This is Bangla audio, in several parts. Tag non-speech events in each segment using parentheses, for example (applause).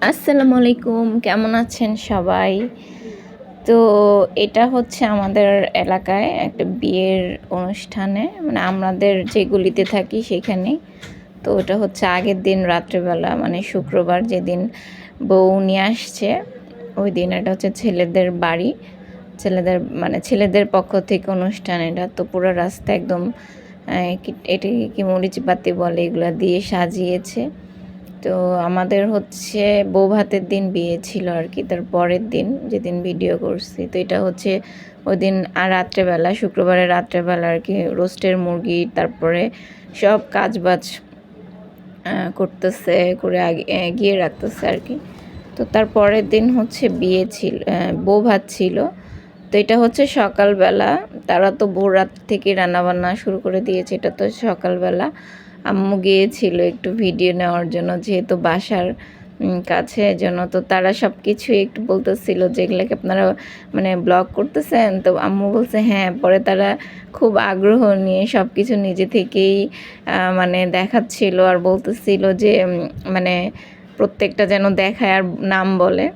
আসসালামু আলাইকুম কেমন আছেন সবাই? তো এটা হচ্ছে আমাদের এলাকায় একটা বিয়ের অনুষ্ঠানে মানে আমাদের যে গলিতে থাকি সেখানে। তো ওটা হচ্ছে আগের দিন রাত্রেবেলা মানে শুক্রবার যেদিন বউ নিয়ে আসছে ওই দিন এটা হচ্ছে ছেলেদের বাড়ি। ছেলেদের মানে ছেলেদের পক্ষ থেকে অনুষ্ঠান এটা। তো পুরো রাস্তা একদম আহ, কি- মরিচ বাতি বলে এগুলো দিয়ে সাজিয়েছে। তো আমাদের হচ্ছে বউ ভাতের দিন বিয়ে ছিল আর কি, তার পরের দিন যেদিন ভিডিও করছি। তো এটা হচ্ছে ওই দিন আর রাত্রেবেলা, শুক্রবারের রাত্রেবেলা আর কি রোস্টের মুরগি, তারপরে সব কাজ বাজ করতেছে, করে এগিয়ে রাখতেছে আর কি। তো তার পরের দিন হচ্ছে বিয়ে ছিল বউ ভাত ছিল। তো এটা হচ্ছে সকালবেলা, তারা তো ভোর রাত থেকে রান্নাবান্না শুরু করে দিয়েছে, এটা তো সকালবেলা। আম্মু গিয়েছিল একটু ভিডিও নেওয়ার জন্য যেহেতু বাসার কাছে জন্য তো তারা সব কিছুই একটু বলতেছিল যেগুলোকে আপনারা মানে ব্লগ করতেছেন? তো আম্মু বলছে হ্যাঁ। পরে তারা খুব আগ্রহ নিয়ে সব কিছু নিজে থেকেই মানে দেখাচ্ছিল আর বলতেছিল যে মানে প্রত্যেকটা যেন দেখায় আর নাম বলে।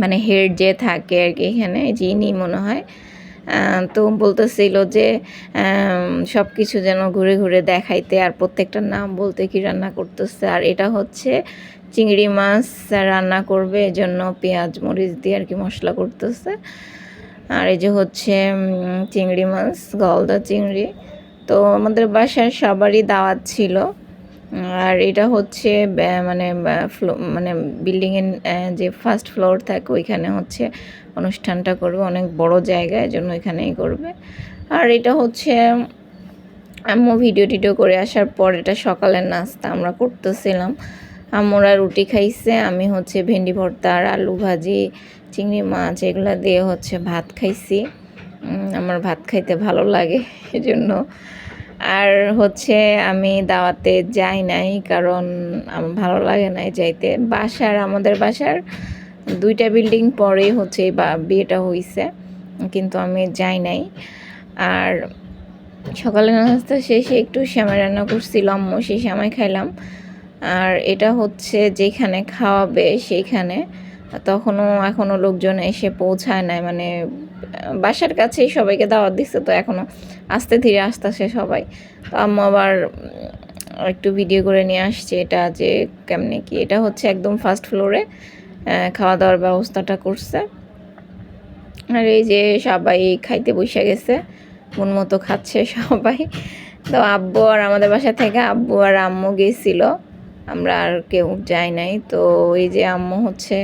মানে হেড যে থাকে আর কি এখানে, যিনি মনে হয়। তো বলতেছিল যে সব কিছু যেন ঘুরে ঘুরে দেখাইতে আর প্রত্যেকটা নাম বলতে কি রান্না করতেছে। আর এটা হচ্ছে চিংড়ি মাছ রান্না করবে, এজন্য পেঁয়াজ, মরিচ দিয়ে আর কি মশলা করতেছে। আর এই যে হচ্ছে চিংড়ি মাছ, গলদা চিংড়ি। তো আমাদের বাসার সবারই দাওয়াত ছিল। আর এটা হচ্ছে মানে মানে বিল্ডিংয়ের যে ফার্স্ট ফ্লোর থাকে, ওইখানে হচ্ছে অনুষ্ঠানটা করবে। অনেক বড় জায়গা, এজন্য এখানেই করবে। আর এটা হচ্ছে, আম্মু ভিডিও টিডিও করে আসার পর এটা সকালের নাস্তা, আমরা করতেছিলাম। আম্মুরা রুটি খাইছে, আমি হচ্ছে ভেন্ডি ভর্তা আর আলু ভাজি, চিংড়ি মাছ, এগুলো দিয়ে হচ্ছে ভাত খাইছি। আমার ভাত খাইতে ভালো লাগে, এজন্য আর হচ্ছে আমি দাওয়াতে যাই নাই, কারণ আমার ভালো লাগে নাই যাইতে। বাসার, আমাদের বাসার দুইটা বিল্ডিং পরেই হচ্ছে বা, বিয়েটা হইছে, কিন্তু আমি যাই নাই। আর সকালে নাস্তা শেষে একটু শ্যামাই রান্না করছিল, আম্মু সেই শ্যামাই খাইলাম। আর এটা হচ্ছে যেখানে খাওয়াবে সেইখানে তখনও এখনও লোকজন এসে পৌঁছায় নাই মানে বাসার কাছেই সবাইকে দাওয়াত দিচ্ছে তো এখনও আস্তে ধীরে আসতেছে সবাই। তো আম্মু আবার একটু ভিডিও করে নিয়ে আসছে এটা যে, কেমনে কি, এটা হচ্ছে একদম ফার্স্ট ফ্লোরে খাওয়া দাওয়ার ব্যবস্থাটা করছে। আর এই যে সবাই খাইতে বসে গেছে, মন মতো খাচ্ছে সবাই। তো আব্বু আর আমাদের বাসা থেকে আব্বু আর আম্মু গেছিল, আমরা আর কেউ যাই নাই। তো এই যে আম্মু হচ্ছে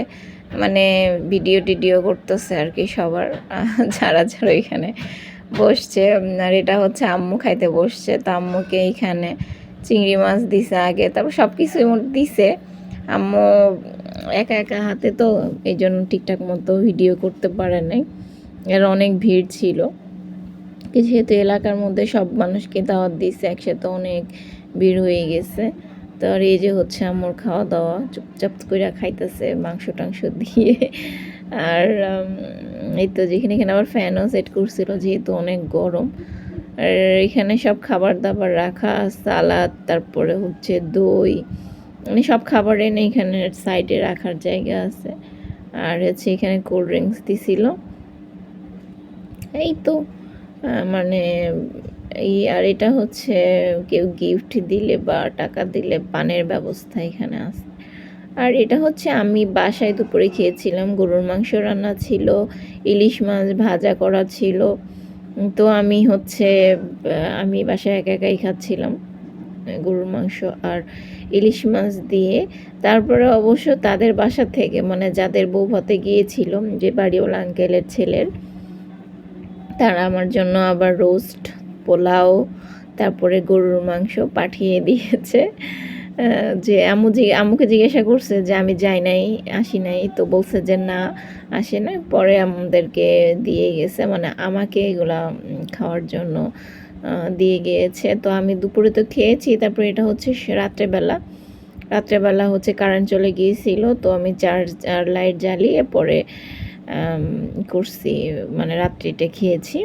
মানে ভিডিও টিডিও করতেছে আর কি সবার, (laughs) যারা যারা এখানে বসছে। আর এটা হচ্ছে আম্মু খাইতে বসছে। তো আম্মুকে এইখানে চিংড়ি মাছ দিছে আগে, তারপর সব কিছুই দিছে। আম্মু একা একা হাতে তো এই জন্য ঠিকঠাক মতো ভিডিও করতে পারে নাই। এর অনেক ভিড় ছিল। যেহেতু এলাকার মধ্যে সব মানুষকে দাওয়াত দিচ্ছে একসাথে অনেক ভিড় হয়ে গেছে। তো আর এই যে হচ্ছে আমার খাওয়া দাওয়া চুপচাপ করে খাইতেছে মাংস টাংস দিয়ে। আর এই তো যেখানে এখানে আবার ফ্যানও সেট করছিল যেহেতু অনেক গরম। আর এখানে সব খাবার দাবার রাখা, সালাদ, তারপরে হচ্ছে দই মানে সব খাবার এনে এখানে সাইডে রাখার জায়গা আছে। আর হচ্ছে এখানে কোল্ড ড্রিঙ্কস দিছিল। এই তো মানে এই, আর এটা হচ্ছে কেউ গিফট দিলে বা টাকা দিলে পানের ব্যবস্থা এখানে আছে আর এটা হচ্ছে আমি বাসায় দুপুরে খেয়েছিলাম, গরুর মাংস রান্না ছিল, ইলিশ মাছ ভাজা করা ছিল, তো আমি হচ্ছে আমি বাসায় একা একাই খাচ্ছিলাম, গরুর মাংস আর ইলিশ মাছ দিয়ে, তারপরে অবশ্য তাদের বাসা থেকে মানে যাদের বউ ভাতে গিয়েছিল, যে বাড়িওয়ালা আঙ্কেলের ছেলের, তারা আমার জন্য আবার রোস্ট পোলাও, তারপরে গরুর মাংস পাঠিয়ে দিয়েছে। যে আম্মু জি, আম্মুকে জিজ্ঞাসা করছে যে আমি যাই নাই, আসি নাই। তো বলছে যে না, আসে না। পরে আমাদেরকে দিয়ে গেছে। মানে আমাকে এগুলা খাওয়ার জন্য দিয়ে গিয়েছে। তো আমি দুপুরে তো খেয়েছি। তারপরে এটা হচ্ছে রাত্রেবেলা। রাত্রেবেলা হচ্ছে কারেন্ট চলে গিয়েছিল। তো আমি চার্জ আর লাইট জ্বালিয়ে পরে করছি। মানে রাত্রিটা খেয়েছি।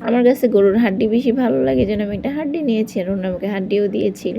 আমার কাছে গরুর হাড্ডি বেশি ভালো লাগে যেন আমি একটা হাড্ডি নিয়েছি আর ওনার আমাকে হাড্ডিও দিয়েছিল।